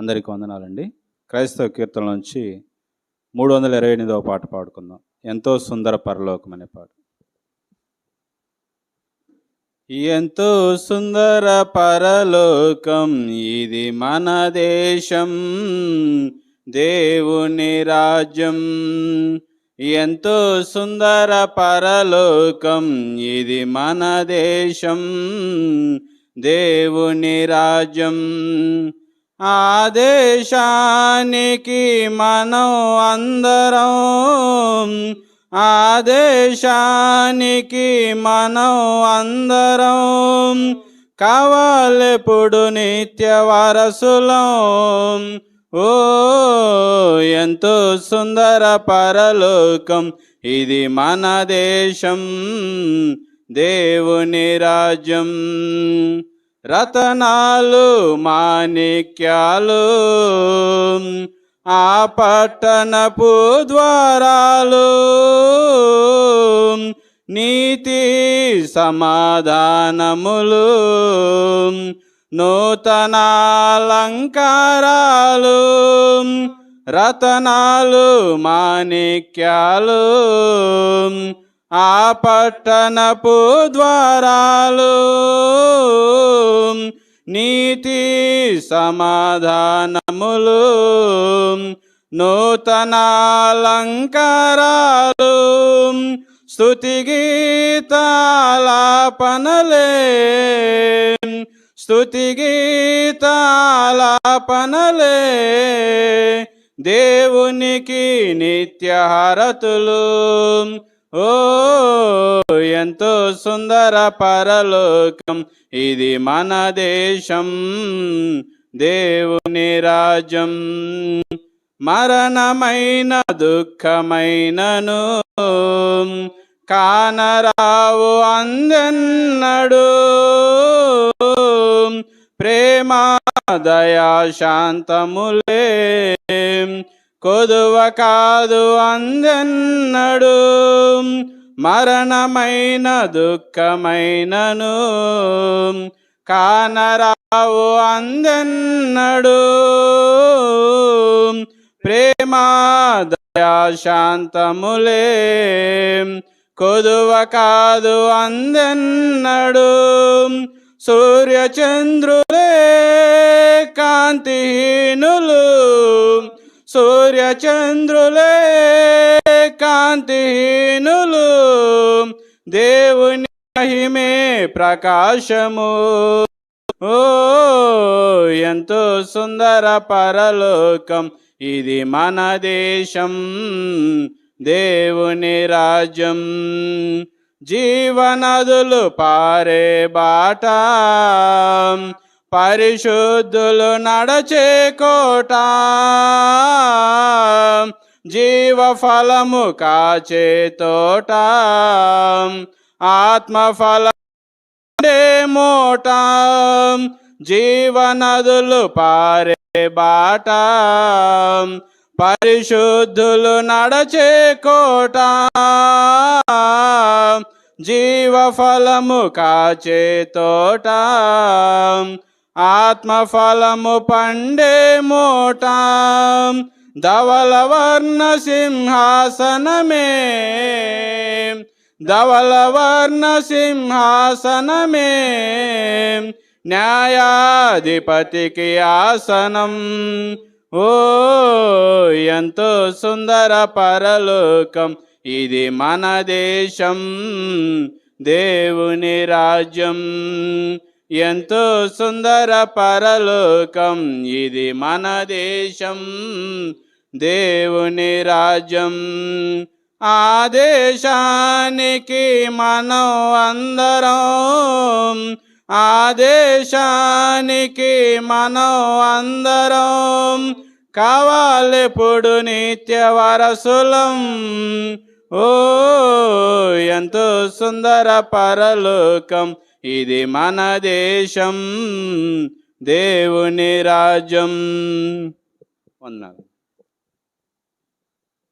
అందరికీ వందనాలండి. క్రైస్తవ కీర్తన నుంచి మూడు వందల ఇరవై ఎనిమిదవ పాట పాడుకుందాం. ఎంతో సుందర పరలోకం అనే పాట. ఎంతో సుందర పరలోకం ఇది మన దేశం దేవుని రాజ్యం. ఎంతో సుందర పరలోకం ఇది మన దేశం దేవుని రాజ్యం. ఆదేశానికి మనం అందరం. ఆదేశానికి మనం అందరం. కావాలెప్పుడు నిత్య వారసులం. ఓ ఎంతో సుందర పరలోకం. ఇది మన దేశం దేవుని రాజ్యం. రతనాలు మాణిక్యాలు ఆ పట్టణపు ద్వారాలు నీతి సమాధానములు నూతనాలంకారాలు రతనాలు మాణిక్యాలు ఆ పట్టణపు ద్వారాలు నీతి సమాధానములు నూతనాలంకారాలు స్థుతి గీతాలాపనలే. స్థుతి గీతాలాపనలే. దేవునికి నిత్యహారతులు ఓ ఎంతో సుందర పరలోకం ఇది మన దేశం దేవుని రాజ్యం. మరణమైన దుఃఖమైనను కానరావు అందన్నడు. ప్రేమ దయా శాంతములే. కొదువ కాదు అందెన్నడు మరణమైన దుఃఖమైనను. కానరావు అందెన్నడు ప్రేమ దయా శాంతములే. కొదువ కాదు అందెన్నడు సూర్యచంద్రులే కాంతిహీనులు. సూర్యచంద్రులే కాంతిహీనులు దేవుని మహిమే ప్రకాశము. ఓ ఎంతో సుందర పరలోకం ఇది మన దేశం దేవుని రాజ్యం. జీవనదులు పారే బాట పరిశుద్ధులు నడచే కోట జీవఫలము కాచే తోట ఆత్మఫలం మోట జీవనదులు పారే బాట పరిశుద్ధులు నడచే కోట జీవఫలము కాచే తోట ఆత్మఫలము పండే మోట ధవలవర్ణ సింహాసనమే. ధవలవర్ణ సింహాసనమే. న్యాయాధిపతికి ఆసనం. ఓ ఎంతో సుందర పరలోకం ఇది మన దేశం దేవుని రాజ్యం. ఎంతో సుందర పరలోకం ఇది మన దేశం దేవుని రాజ్యం. ఆ దేశానికి మనం అందరం ఆ దేశానికి మనం అందరం. కావాలెప్పుడు నిత్య వారసులం. ఓ ఎంతో సుందర పరలోకం ఇది మన దేశం దేవుని రాజ్యం. వందనాలు.